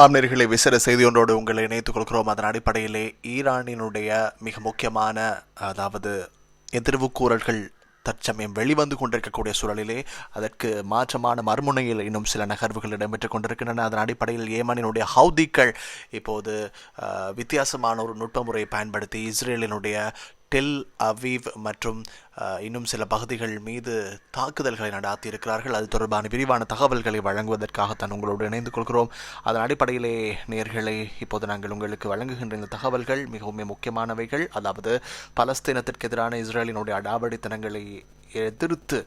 ஆம்நேர்களை விசேட செய்தி ஒன்றோடு உங்களை இணைத்துக் கொள்கிறோம். அதன் அடிப்படையிலே ஈரானினுடைய மிக முக்கியமான அதாவது எதிர்வுக்கூறல்கள் தற்சமயம் வெளிவந்து கொண்டிருக்கக்கூடிய சூழலிலே அதற்கு மாற்றமான மறுமுனையில் இன்னும் சில நகர்வுகள் இடம்பெற்றுக் கொண்டிருக்கின்றன. அதன் அடிப்படையில் ஏமனினுடைய ஹவுதிக்கள் இப்போது வித்தியாசமான ஒரு நுட்ப முறையை பயன்படுத்தி இஸ்ரேலினுடைய டெல் அவீவ் மற்றும் இன்னும் சில பகுதிகள் மீது தாக்குதல்களை நடாத்தி இருக்கிறார்கள் அது தொடர்பான விரிவான தகவல்களை வழங்குவதற்காகத்தான் உங்களோடு இணைந்து கொள்கிறோம். அதன் அடிப்படையிலே நேர்களை இப்போது நாங்கள் உங்களுக்கு வழங்குகின்ற இந்த தகவல்கள் மிகவும் முக்கியமானவைகள். அதாவது பலஸ்தீனத்திற்கு எதிரான இஸ்ரேலினுடைய அடாவடித்தனங்களை எதிர்த்து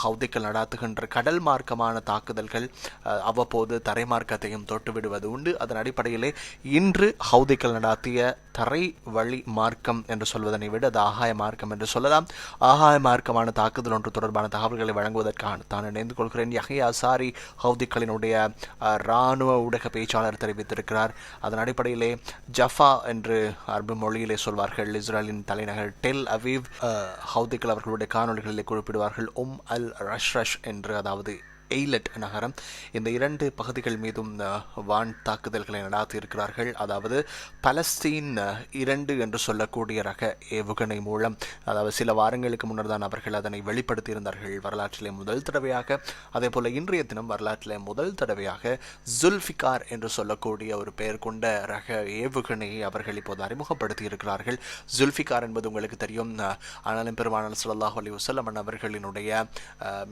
ஹவுதிக்கள் நடாத்துகின்ற கடல் மார்க்கமான தாக்குதல்கள் அவ்வப்போது தரை மார்க்கத்தையும் தொட்டுவிடுவது உண்டு. அதன் அடிப்படையிலே இன்று ஹவுதிக்கள் நடாத்திய தரை வழி மார்க்கம் என்று சொல்வதனை விட அது ஆகாய மார்க்கம் என்று சொல்லலாம். ஆகாய மார்க்கமான தாக்குதல் ஒன்று தொடர்பான தகவல்களை வழங்குவதற்கான தான் இணைந்து கொள்கிறேன். யஹே அசாரி ஹவுதிக்களினுடைய இராணுவ ஊடக பேச்சாளர் தெரிவித்திருக்கிறார். அதன் அடிப்படையிலே ஜஃபா என்று அரபு மொழியிலே சொல்வார்கள். இஸ்ரேலின் தலைநகர் டெல் அவீவ் ஹவுதிக்கள் அவர்களுடைய காணொலிகளிலே குறிப்பிடுவார்கள். உம் அல் ரஷ் ரஷ் என்று அதாவது எய்லட் நகரம். இந்த இரண்டு பகுதிகள் மீதும் வான் தாக்குதல்களை நடாத்தியிருக்கிறார்கள். அதாவது பலஸ்தீன் இரண்டு என்று சொல்லக்கூடிய ரக ஏவுகணை மூலம். அதாவது சில வாரங்களுக்கு முன்னர் தான் அவர்கள் அதனை வெளிப்படுத்தியிருந்தார்கள் வரலாற்றிலே முதல் தடவையாக. அதே போல இன்றைய தினம் வரலாற்றிலே முதல் தடவையாக ஜுல்ஃபிகார் என்று சொல்லக்கூடிய ஒரு பெயர் கொண்ட ரக ஏவுகணையை அவர்கள் இப்போது அறிமுகப்படுத்தி இருக்கிறார்கள் ஜுல்ஃபிகார் என்பது உங்களுக்கு தெரியும். ஆனாலும் பெருமானார் ஸல்லல்லாஹு அலி வஸல்லம் அவர்களினுடைய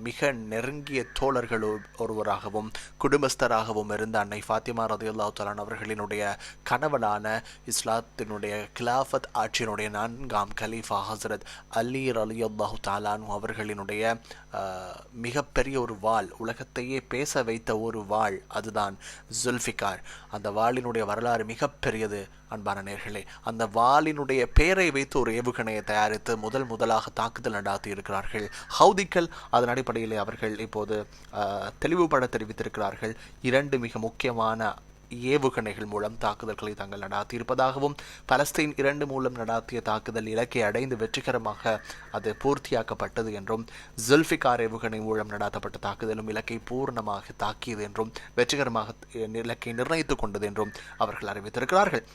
மிக நெருங்கிய தோழர் அவர்கள் ஒருவராகவும் குடும்பஸ்தராகவும் இருந்த அன்னை ஃபாத்திமா ரதியுல்லா தலான் அவர்களினுடைய கணவனான இஸ்லாத்தினுடைய கிலாஃபத் ஆட்சியினுடைய நான்காம் கலீஃபா ஹசரத் அலி ரலியல்லாஹு தாலானு அவர்களினுடைய மிகப்பெரிய ஒரு வாள் உலகத்தையே பேச வைத்த ஒரு வாள் அதுதான் ஜுல்ஃபிகார். அந்த வாளினுடைய வரலாறு மிகப்பெரியது. அன்பான நேர்களே அந்த வாளினுடைய பெயரை வைத்து ஒரு ஏவுகணையை தயாரித்து முதல் முதலாக தாக்குதல் நடாத்தி இருக்கிறார்கள் ஹவுதிக்கள் அதன் அடிப்படையிலே அவர்கள் இப்போது தெளிவுபட தெரிவித்திருக்கிறார்கள். இரண்டு மிக முக்கியமான ஏவுகணைகள் மூலம் தாக்குதல்களை தாங்கள் நடாத்தியிருப்பதாகவும் பலஸ்தீன் இரண்டு மூலம் நடாத்திய தாக்குதல் இலக்கை அடைந்து வெற்றிகரமாக அது பூர்த்தியாக்கப்பட்டது என்றும் ஜுல்ஃபிகார் ஏவுகணை மூலம் நடாத்தப்பட்ட தாக்குதலும் இலக்கை பூர்ணமாக தாக்கியது என்றும் வெற்றிகரமாக இலக்கை நிர்ணயித்துக் கொண்டது என்றும் அவர்கள் அறிவித்திருக்கிறார்கள்.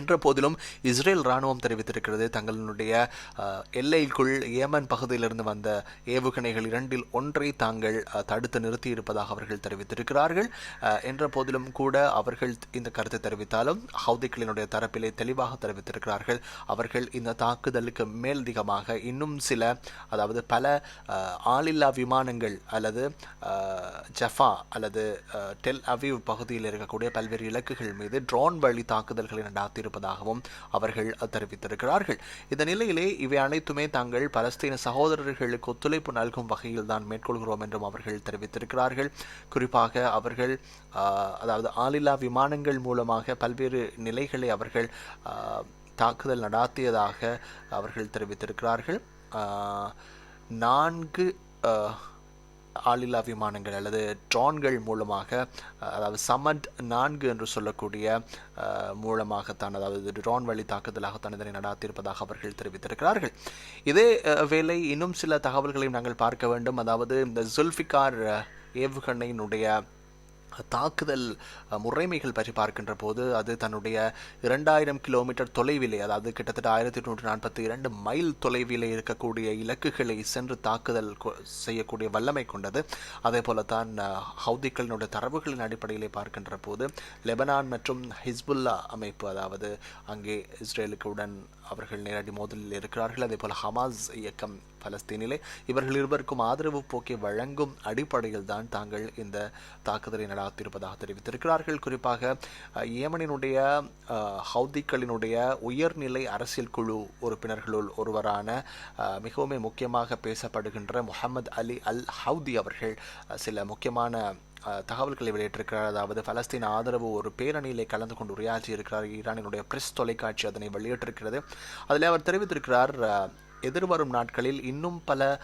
என்ற போதிலும் இஸ்ரேல் ராணுவம் தெரிவித்திருக்கிறது. தங்களுடைய எல்லைக்குள் ஏமன் பகுதியிலிருந்து வந்த ஏவுகணைகள் இரண்டில் ஒன்றை தாங்கள் தடுத்து தடுத்து நிறுத்தியிருப்பதாக அவர்கள் தெரிவித்திருக்கிறார்கள். என்ற போதிலும் கூட அவர்கள் இந்த கருத்தை தெரிவித்தாலும் ஹவுதிகளினுடைய தரப்பிலே தெளிவாக தெரிவித்திருக்கிறார்கள். அவர்கள் இந்த தாக்குதலுக்கு மேலதிகமாக இன்னும் சில அதாவது பல ஆளில்லா விமானங்கள் அல்லது ஜஃபா அல்லது டெல் அவீவ் பகுதியில் இருக்கக்கூடிய பல்வேறு இலக்குகள் மீது ட்ரோன் வழி தாக்குதல்களை காத்திருப்பதாகவும் அவர்கள் தெரிவித்திருக்கிறார்கள். இந்த நிலையிலே இவை அனைத்துமே தாங்கள் பலஸ்தீன சகோதரர்களுக்கு ஒத்துழைப்பு நல்கும் வகையில் தான் மேற்கொள்கிறோம் என்றும் அவர்கள் தெரிவித்திருக்கிறார்கள். குறிப்பாக அவர்கள் அதாவது ஆளில்லா விமானங்கள் மூலமாக பல்வேறு நிலைகளை அவர்கள் ஆஹ், தாக்குதல் நடாத்தியதாக அவர்கள் தெரிவித்திருக்கிறார்கள். ஆஹ், நான்கு ஆளில்லா விமானங்கள் அல்லது ட்ரோன்கள் மூலமாக அதாவது சமட் நான்கு என்று சொல்லக்கூடிய மூலமாகத்தான் அதாவது ட்ரான் வழி தாக்குதலாகத்தான் இதனை நடாத்தியிருப்பதாக அவர்கள் தெரிவித்திருக்கிறார்கள். இதே வேலை வேளை இன்னும் சில தகவல்களையும் நாங்கள் பார்க்க வேண்டும். அதாவது இந்த ஜுல்ஃபிகார் ஏவுகணையினுடைய தாக்குதல் முறைமைகள் பற்றி பார்க்கின்ற போது அது தன்னுடைய இரண்டாயிரம் கிலோமீட்டர் தொலைவிலே அதாவது கிட்டத்தட்ட ஆயிரத்தி நூற்றி நாற்பத்தி இரண்டு மைல் தொலைவிலே இருக்கக்கூடிய இலக்குகளை சென்று தாக்குதல் கொ- செய்யக்கூடிய வல்லமை கொண்டது. அதே போல தான் ஹவுதிக்களினுடைய தரவுகளின் அடிப்படையிலே பார்க்கின்ற போது லெபனான் மற்றும் ஹிஸ்புல்லா அமைப்பு அதாவது அங்கே இஸ்ரேலுக்கு உடன் அவர்கள் நேரடி மோதலில் இருக்கிறார்கள். அதேபோல் ஹமாஸ் இயக்கம் பலஸ்தீனிலே இவர்கள் இருவருக்கும் ஆதரவு போக்கை வழங்கும் அடிப்படையில் தான் தாங்கள் இந்த தாக்குதலை நடாத்தியிருப்பதாக தெரிவித்திருக்கிறார்கள். குறிப்பாக ஏமனினுடைய ஹவுதிக்களினுடைய உயர்நிலை அரசியல் குழு உறுப்பினர்களுள் ஒருவரான மிகவும் முக்கியமாக பேசப்படுகின்ற முகமது அலி அல் ஹவுதி அவர்கள் சில முக்கியமான தகவல்களை வெளியிட்டிருக்கிறார். அதாவது பலஸ்தீன் ஆதரவு ஒரு பேரணியிலே கலந்து கொண்டு உரையாற்றி இருக்கிறார் ஈரானினுடைய பிரஸ் தொலைக்காட்சி அதனை வெளியிட்டிருக்கிறது. அதில் அவர் தெரிவித்திருக்கிறார் எதிர்வரும் நாட்களில் இன்னும் பல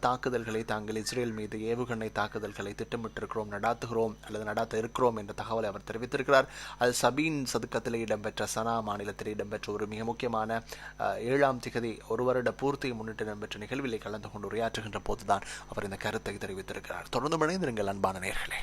தாக்குதல்களை தாங்கள் இஸ்ரேல் மீது ஏவுகணை தாக்குதல்களை திட்டமிட்டிருக்கிறோம் நடாத்துகிறோம் அல்லது நடாத்த இருக்கிறோம் என்ற தகவலை அவர் தெரிவித்திருக்கிறார். அது சபீன் சதுக்கத்தில் இடம்பெற்ற சனா மாநிலத்தில் இடம்பெற்ற ஒரு மிக முக்கியமான ஏழாம் திகதி ஒரு வருட பூர்த்தியை முன்னிட்டு இடம்பெற்ற நிகழ்வில் கலந்து கொண்டு உரையாற்றுகின்ற போதுதான் அவர் இந்த கருத்தை தெரிவித்திருக்கிறார். தொடர்ந்து இணைந்திருங்கள் அன்பான நேர்களே.